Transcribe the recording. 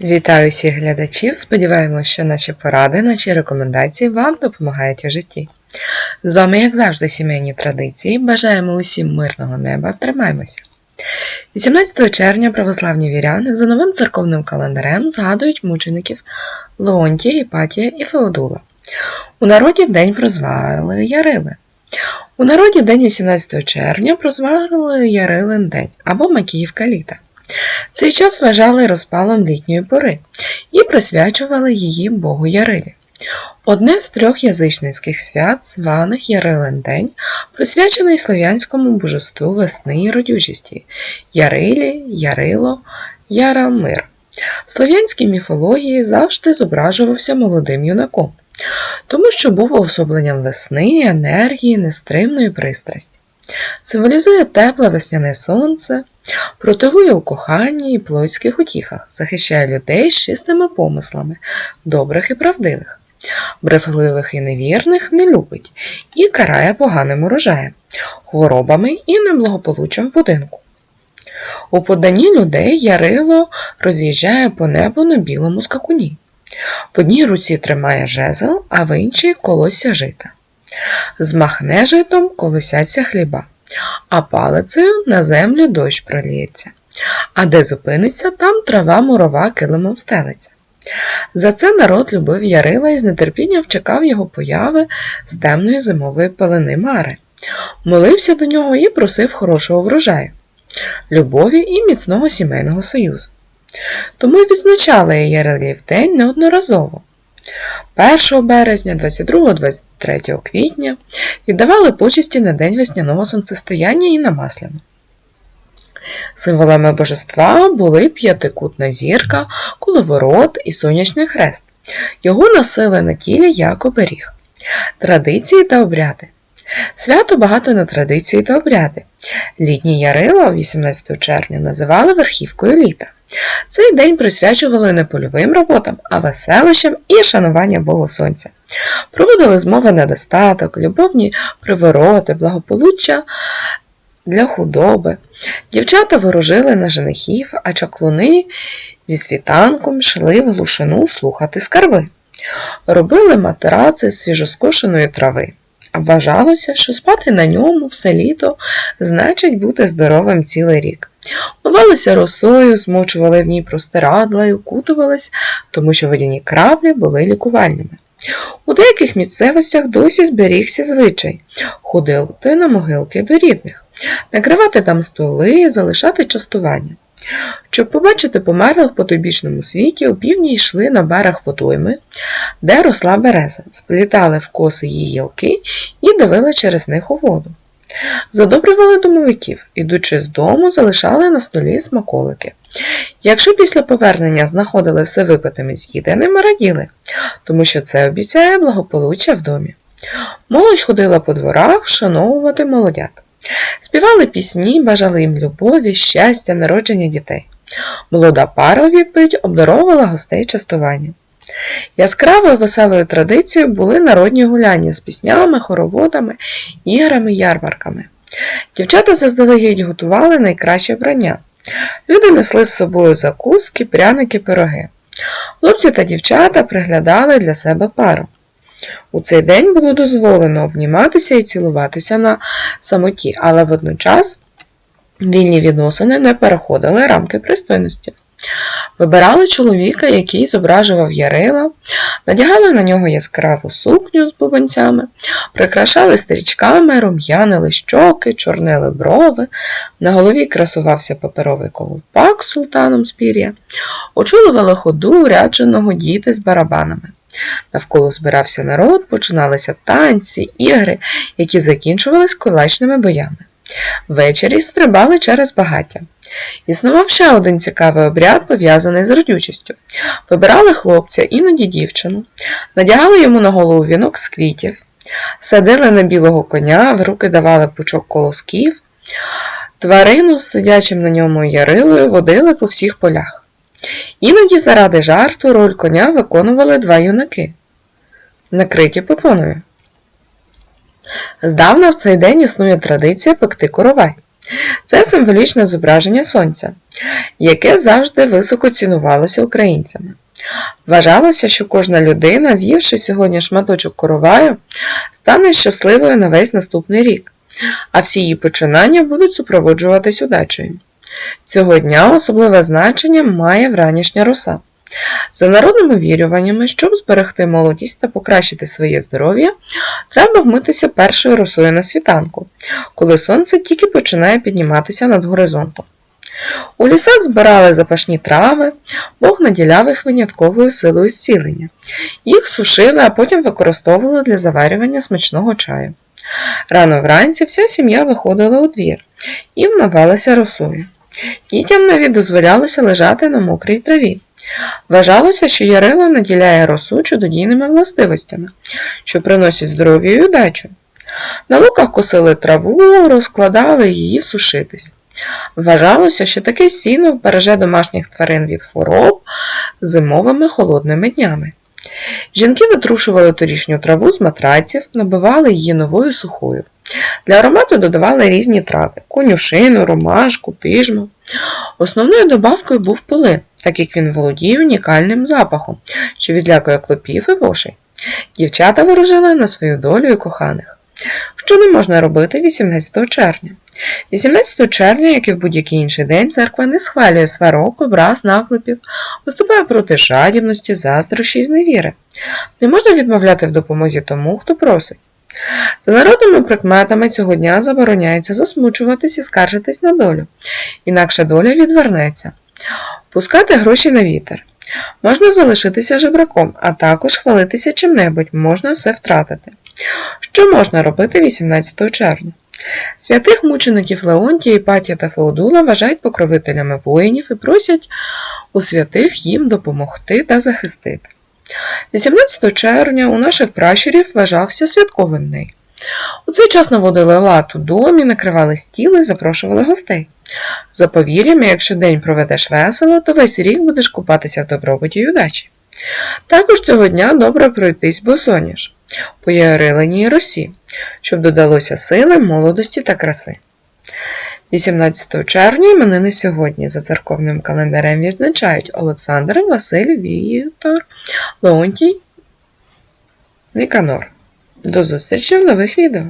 Вітаю всіх глядачів! Сподіваємося, що наші поради, наші рекомендації вам допомагають у житті. З вами, як завжди, сімейні традиції. Бажаємо усім мирного неба, тримаймося! 18 червня православні віряни за новим церковним календарем згадують мучеників Леонтія, Іпатія і Феодула. У народі день прозвали Ярили. У народі день 18 червня прозвали Ярилин день або Макіївка літа. Цей час вважали розпалом літньої пори і присвячували її Богу Ярилі. Одне з трьох язичницьких свят, званих Ярилин День, присвячений слов'янському божеству весни і родючості Ярилі, Ярило, Ярамир. В слов'янській міфології завжди зображувався молодим юнаком, тому що був уособленням весни, енергії, нестримної пристрасті. Символізує тепле весняне сонце, протигує у коханні і плотських утіхах, захищає людей з чистими помислами, добрих і правдивих, брехливих і невірних не любить і карає поганим урожаєм, хворобами і неблагополуччям будинку. У поданні людей Ярило роз'їжджає по небу на білому скакуні. В одній руці тримає жезл, а в іншій колося жита. Змахне житом колосяться хліба, а палицею на землю дощ проліється. А де зупиниться, там трава мурова килимом стелиться. За це народ любив Ярила і з нетерпінням чекав його появи з темної зимової пелени Мари, молився до нього і просив хорошого врожаю, любові і міцного сімейного союзу. Тому й відзначали Ярилів день неодноразово. 1 березня, 22-23 квітня віддавали почесті на День весняного сонцестояння і на Масляну. Символами божества були п'ятикутна зірка, коловорот і сонячний хрест. Його носили на тілі як оберіг. Традиції та обряди. Свято багато на традиції та обряди. Літні Ярила 18 червня називали верхівкою літа. Цей день присвячували не польовим роботам, а веселищам і шанування Богу Сонця. Проводили змови на достаток, любовні привороти, благополуччя для худоби. Дівчата ворожили на женихів, а чаклуни зі світанком йшли в глушину слухати скарби. Робили матераци з свіжоскошеної трави. Вважалося, що спати на ньому все літо значить бути здоровим цілий рік. Мивалися росою, змочували в ній простирадла і укутувались, тому що водяні краплі були лікувальними. У деяких місцевостях досі зберігся звичай ходити на могилки до рідних, накривати там столи, залишати частування. Щоб побачити померлих по тобічному світі, опівдні йшли на берег водойми, де росла береза, сплітали в коси її ялки і давили через них у воду. Задобрювали домовиків, ідучи з дому, залишали на столі смаколики. Якщо після повернення знаходили все випитим і з'їденим, раділи, тому що це обіцяє благополуччя в домі. Молодь ходила по дворах вшановувати молодят. Співали пісні, бажали їм любові, щастя, народження дітей. Молода пара відповідь обдаровувала гостей частуванням. Яскравою веселою традицією були народні гуляння з піснями, хороводами, іграми, ярмарками. Дівчата заздалегідь готували найкраще вбрання. Люди несли з собою закуски, пряники, пироги. Хлопці та дівчата приглядали для себе пару. У цей день було дозволено обніматися і цілуватися на самоті, але водночас вільні відносини не переходили рамки пристойності. Вибирали чоловіка, який зображував Ярила, надягали на нього яскраву сукню з бубенцями, прикрашали стрічками, рум'янили щоки, чорнили брови, на голові красувався паперовий ковпак з султаном з пір'я, очолювали ходу рядженого діти з барабанами. Навколо збирався народ, починалися танці, ігри, які закінчувались кулачними боями. Ввечері стрибали через багаття. Існував ще один цікавий обряд, пов'язаний з родючістю. Вибирали хлопця, іноді дівчину, надягали йому на голову вінок з квітів, садили на білого коня, в руки давали пучок колосків, тварину з сидячим на ньому ярилою водили по всіх полях. Іноді заради жарту роль коня виконували два юнаки, накриті попоною. Здавна в цей день існує традиція пекти коровай. Це символічне зображення сонця, яке завжди високо цінувалося українцями. Вважалося, що кожна людина, з'ївши сьогодні шматочок короваю, стане щасливою на весь наступний рік, а всі її починання будуть супроводжуватись удачею. Цього дня особливе значення має вранішня роса. За народними вірюваннями, щоб зберегти молодість та покращити своє здоров'я, треба вмитися першою росою на світанку, коли сонце тільки починає підніматися над горизонтом. У лісах збирали запашні трави, Бог наділяв їх винятковою силою зцілення. Їх сушили, а потім використовували для заварювання смачного чаю. Рано вранці вся сім'я виходила у двір і вмивалася росою. Дітям навіть дозволялося лежати на мокрій траві. Вважалося, що ярило наділяє росу чудодійними властивостями, що приносять здоров'я і удачу. На луках косили траву, розкладали її сушитись. Вважалося, що таке сіно вбереже домашніх тварин від хвороб зимовими холодними днями. Жінки витрушували торішню траву з матраців, набивали її новою сухою. Для аромату додавали різні трави конюшину, ромашку, пижму. Основною добавкою був полин, так як він володіє унікальним запахом, що відлякує клопів і вошей. Дівчата ворожили на свою долю і коханих. Що не можна робити 18 червня? 18 червня, як і в будь-який інший день, церква не схвалює сварок, образ, наклепів, виступає проти жадібності, заздрощі і зневіри. Не можна відмовляти в допомозі тому, хто просить. За народними прикметами цього дня забороняється засмучуватись і скаржитись на долю, інакше доля відвернеться. Пускати гроші на вітер. Можна залишитися жебраком, а також хвалитися чим-небудь, можна все втратити. Що можна робити 18 червня? Святих мучеників Леонтія, Іпатія та Феодула вважають покровителями воїнів і просять у святих їм допомогти та захистити. 18 червня у наших пращурів вважався святковим день. У цей час наводили лад у домі, накривали стіли запрошували гостей. За повір'ям, якщо день проведеш весело, то весь рік будеш купатися в добробуті й удачі. Також цього дня добре пройтись босоніж по Ярилиній росі, щоб додалося сили, молодості та краси. 18 червня іменини сьогодні за церковним календарем відзначають Олександр, Василь, Віктор, Леонтій, Ніканор. До зустрічі в нових відео!